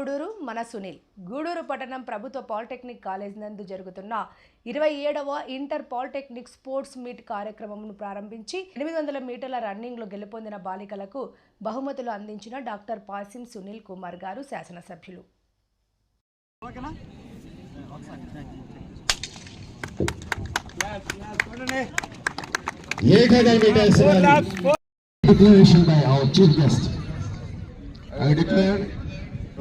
గూడూరు మన సునీల్ గూడూరు పట్టణం ప్రభుత్వ పాలిటెక్నిక్ కాలేజ్ నందు జరుగుతున్న ఇరవై ఏడవ ఇంటర్ పాలిటెక్నిక్ స్పోర్ట్స్ మీట్ కార్యక్రమంను ప్రారంభించి ఎనిమిది వందల మీటర్ల రన్నింగ్లో గెలుపొందిన బాలికలకు బహుమతులు అందించిన డాక్టర్ పాసిం సునీల్ కుమార్ గారు శాసనసభ్యులు eight hundred meters rally. Declaration by our chief guest. I declare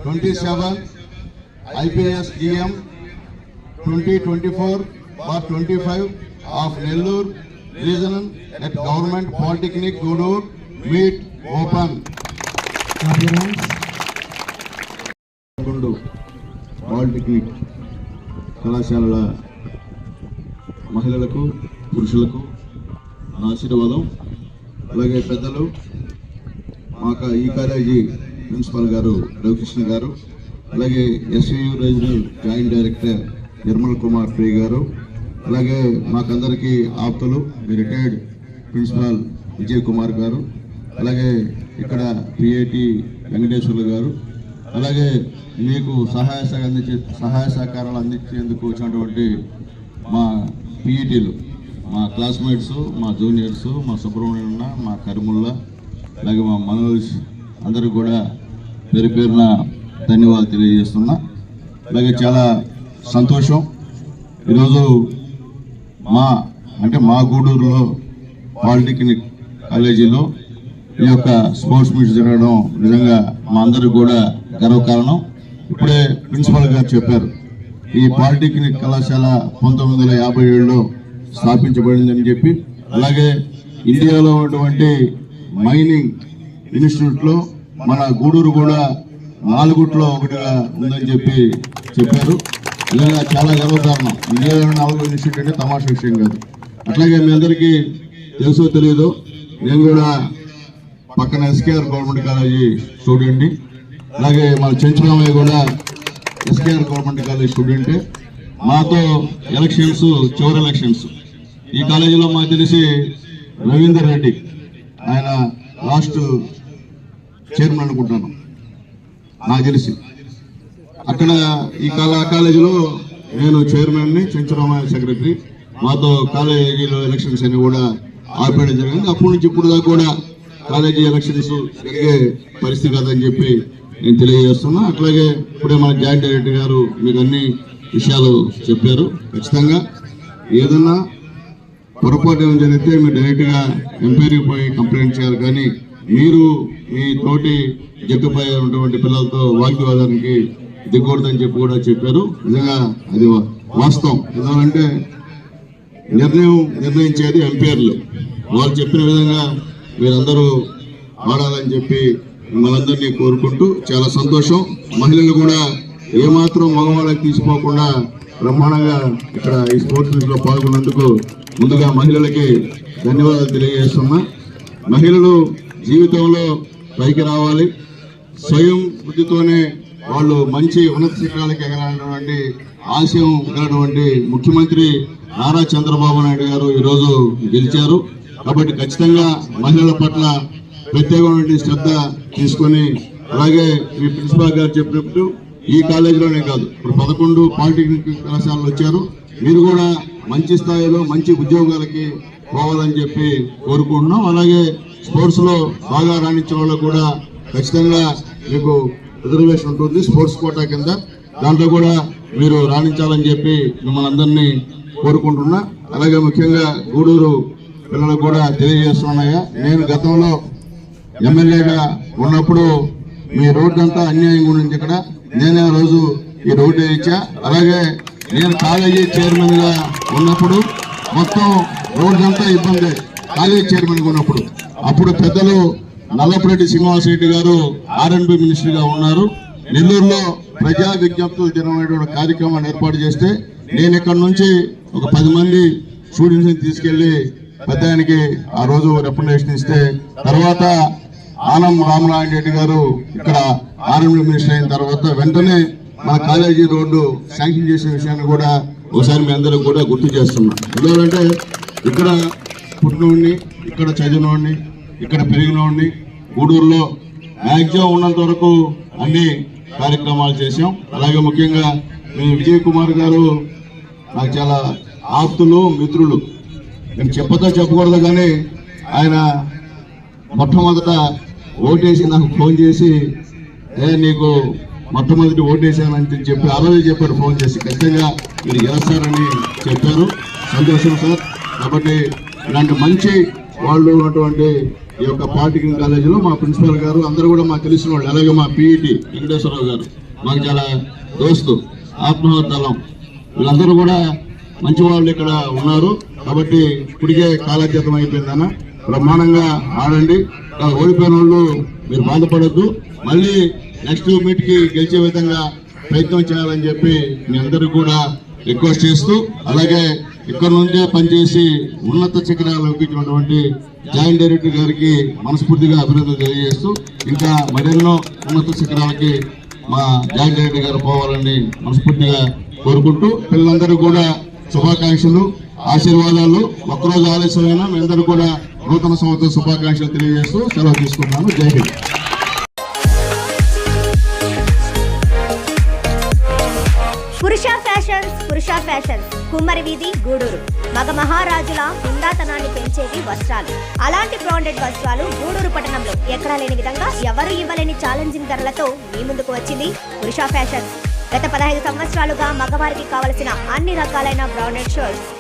twenty seven IPS GM twenty twenty four bar twenty five of Nellore regional at government polytechnic Gudur meet open polytechnic కళాశాలల మహిళలకు పురుషులకు ఆశీర్వాదం. అలాగే పెద్దలు మాకు ఈ college principal గారు రవికృష్ణ గారు అలాగే SVU regional joint director Nirmal Kumar Priya garu అలాగే మాకందరికీ ఆప్తులు రిటైర్డ్ ప్రిన్సిపాల్ విజయ్ కుమార్ గారు అలాగే ఇక్కడ పిఐటి వెంకటేశ్వర్లు గారు అలాగే మీకు సహాయ సహ- అందించే సహాయ సహకారాలు అందించేందుకు వచ్చినటువంటి మా పిఈటీలు మా క్లాస్మేట్స్ మా జూనియర్స్ మా సుబ్రహ్మణ్యన్న మా కరిముల్లా అలాగే మా మనోజ్ అందరూ కూడా పేరు పేరున ధన్యవాదాలు తెలియజేస్తున్నా. అలాగే చాలా సంతోషం. ఈరోజు మా అంటే మా గూడూరులో పాలిటెక్నిక్ కాలేజీలో ఈ యొక్క స్పోర్ట్స్ మీట్ జరగడం నిజంగా మా అందరికి కూడా గర్వకారణం. ఇప్పుడే ప్రిన్సిపల్ గారు చెప్పారు ఈ పాలిటెక్నిక్ కళాశాల పంతొమ్మిది వందల యాభై ఏడులో స్థాపించబడిందని చెప్పి. అలాగే ఇండియాలో ఉన్నటువంటి మైనింగ్ ఇన్స్టిట్యూట్లో మన గూడూరు కూడా నాలుగుట్లో ఒకటిగా ఉందని చెప్పి చెప్పారు. నిజంగా చాలా గర్వకారణం. ఇండియాలో నాలుగు ఇన్స్టిట్యూట్ అంటే తమాషా విషయం కాదు. అట్లాగే మీ అందరికీ తెలుసో తెలియదు నేను కూడా పక్కన ఎస్కేఆర్ గవర్నమెంట్ కాలేజీ స్టూడెంట్ని. అలాగే మన చెంచురామయ్య కూడా ఎస్కేఆర్ గవర్నమెంట్ కాలేజ్ స్టూడెంటే. మాతో ఎలక్షన్స్ చివరి ఎలక్షన్స్. ఈ కాలేజీలో మాకు తెలిసి రవీందర్ రెడ్డి ఆయన లాస్ట్ చైర్మన్ అనుకుంటాను. నాకు తెలిసి. అక్కడ ఈ కాల కాలేజీలో నేను చైర్మన్ని చెంచరామయ్య సెక్రటరీ మాతో కాలేజీలో ఎలక్షన్స్ అన్ని కూడా ఆపేయడం జరిగింది. అప్పటి నుంచి ఇప్పుడు దాకా కూడా కాలేజీ ఎలక్షన్స్ జరిగే పరిస్థితి కాదని చెప్పి నేను తెలియజేస్తున్నా. అట్లాగే ఇప్పుడే మన జాయింట్ డైరెక్టర్ గారు మీకు అన్ని విషయాలు చెప్పారు. ఖచ్చితంగా ఏదన్నా పొరపాటు ఏమైనా జరిగితే మీరు డైరెక్ట్గా ఎంక్వైరీకి పోయి కంప్లైంట్ చేయాలి. కానీ మీరు మీ తోటి జట్టుపై ఉన్నటువంటి పిల్లలతో వాగ్వివాదానికి దిగకూడదని చెప్పి కూడా చెప్పారు. నిజంగా అది వాస్తవం. ఎందుకంటే నిర్ణయం నిర్ణయించేది ఎంపీఆర్లు వాళ్ళు చెప్పిన విధంగా మీరందరూ ఆడాలని చెప్పి మనందరినీ కోరుకుంటూ చాలా సంతోషం. మహిళలు కూడా ఏమాత్రం మగవాళ్ళకి తీసుకోకుండా బ్రహ్మాండంగా ఇక్కడ ఈ స్పోర్ట్స్ మీట్లో పాల్గొన్నందుకు ముందుగా మహిళలకి ధన్యవాదాలు తెలియజేస్తున్నా. మహిళలు జీవితంలో పైకి రావాలి. స్వయం బుద్ధితోనే వాళ్ళు మంచి ఉన్నత శిఖరాలకు ఎగరాలన్నటువంటి ఆశయం కలిగినటువంటి ముఖ్యమంత్రి నారా చంద్రబాబు నాయుడు గారు ఈరోజు గెలిచారు. కాబట్టి ఖచ్చితంగా మహిళల పట్ల ప్రత్యేకమైన శ్రద్ధ తీసుకొని అలాగే మీ ప్రిన్సిపాల్ గారు చెప్పినప్పుడు ఈ కాలేజీలోనే కాదు ఇప్పుడు పదకొండు పాలిటెక్నిక్ కళాశాలలు వచ్చారు. మీరు కూడా మంచి స్థాయిలో మంచి ఉద్యోగాలకి పోవాలని చెప్పి కోరుకుంటున్నాం. అలాగే స్పోర్ట్స్లో బాగా రాణించిన వాళ్ళు కూడా ఖచ్చితంగా మీకు రిజర్వేషన్ ఉంటుంది స్పోర్ట్స్ కోటా కింద. దాంట్లో కూడా మీరు రాణించాలని చెప్పి మిమ్మల్ని అందరినీ కోరుకుంటున్నా. అలాగే ముఖ్యంగా గూడూరు పిల్లలకు కూడా తెలియజేస్తున్నాయా నేను గతంలో ఎమ్మెల్యేగా ఉన్నప్పుడు మీ రోడ్డు అంతా అన్యాయం గురించి ఇక్కడ నేనే ఆ రోజు ఈ రోడ్డు ఇచ్చా. అలాగే నేను కాలేజీ చైర్మన్గా ఉన్నప్పుడు మొత్తం రోడ్డు అంతా ఇబ్బంది. కాలేజీ చైర్మన్గా ఉన్నప్పుడు. అప్పుడు పెద్దలు నల్లపురెడ్డి శ్రీనివాసరెడ్డి గారు ఆర్ఎన్బి మినిస్టర్గా ఉన్నారు. నెల్లూరులో ప్రజా విజ్ఞప్తులు దినమైనటువంటి కార్యక్రమాన్ని ఏర్పాటు చేస్తే నేను ఇక్కడ నుంచి ఒక పది మంది స్టూడెంట్స్ని తీసుకెళ్ళి ఆ రోజు రికమెండేషన్ ఇస్తే తర్వాత ఆనం రామనారాయణ రెడ్డి గారు ఇక్కడ ఆర్ఎండి మినిస్టర్ అయిన తర్వాత వెంటనే మన కాలేజీ రోడ్డు శాంక్షన్ చేసిన విషయాన్ని కూడా ఒకసారి మీ అందరూ కూడా గుర్తు చేస్తున్నాం. ఎందుకంటే ఇక్కడ పుట్టినోడిని ఇక్కడ చదివినోడిని ఇక్కడ పెరిగినోడిని గూడూరులో మ్యాక్సిమం ఉన్నంత వరకు అన్ని కార్యక్రమాలు చేశాం. అలాగే ముఖ్యంగా మీ విజయ్ కుమార్ గారు నాకు చాలా ఆప్తులు మిత్రులు. నేను చెప్పతో చెప్పకూడదు కానీ ఆయన మొట్టమొదట ఓటేసి నాకు ఫోన్ చేసి ఏ నీకు మొట్టమొదటి ఓటేసానని చెప్పి ఆ రోజు చెప్పారు ఫోన్ చేసి. ఖచ్చితంగా మీరు గెలుస్తారని చెప్పారు. సంతోషం సార్. కాబట్టి ఇలాంటి మంచి వాళ్ళు ఉన్నటువంటి ఈ యొక్క పాలిటెక్నిక్ కాలేజీలో మా ప్రిన్సిపల్ గారు అందరూ కూడా మాకు తెలిసిన వాళ్ళు. అలాగే మా పీఈటీ వెంకటేశ్వరరావు గారు. మాకు చాలా దోస్తు ఆత్మహత్యలం. వీళ్ళందరూ కూడా మంచి వాళ్ళు ఇక్కడ ఉన్నారు. కాబట్టి ఇప్పటికే కాలజ్ఞతం అయిపోయిందన్న బ్రహ్మాండంగా ఆడండి. ఓడిపోయిన వాళ్ళు మీరు బాధపడద్దు. మళ్ళీ నెక్స్ట్ మీట్కి గెలిచే విధంగా ప్రయత్నం చేయాలని చెప్పి మీ అందరూ కూడా రిక్వెస్ట్ చేస్తూ అలాగే ఇక్కడ నుండే పనిచేసి ఉన్నత శిఖరాలు ఒప్పించినటువంటి జాయింట్ డైరెక్టర్ గారికి మనస్ఫూర్తిగా అభినందనలు తెలియజేస్తూ ఇంకా మరెన్నో ఉన్నత శిఖరాలకి మా జాయింట్ డైరెక్టర్ గారు పోవాలని మనస్ఫూర్తిగా కోరుకుంటూ పిల్లలందరూ కూడా శుభాకాంక్షలు ఆశీర్వాదాలు. ఒక్కరోజు ఆలస్యమైనా మీ అందరూ కూడా నూతన సంవత్సర శుభాకాంక్షలు తెలియజేస్తూ సెలవు తీసుకుంటున్నాను. జై హింద్. పురుష ఫ్యాషన్స్ పురుష ఫ్యాషన్స్. కుమ్మరి వీధి గూడూరు. మగ మహారాజుల హుందాతనాన్ని పెంచేవి వస్త్రాలు. అలాంటి బ్రాండెడ్ వస్త్రాలు గూడూరు పట్టణంలో ఎక్కడా లేని విధంగా ఎవరు ఇవ్వలేని ఛాలెంజింగ్ ధరలతో మీ ముందుకు వచ్చింది పురుష ఫ్యాషన్స్. గత పదహైదు సంవత్సరాలుగా మగవారికి కావలసిన అన్ని రకాలైన branded shirts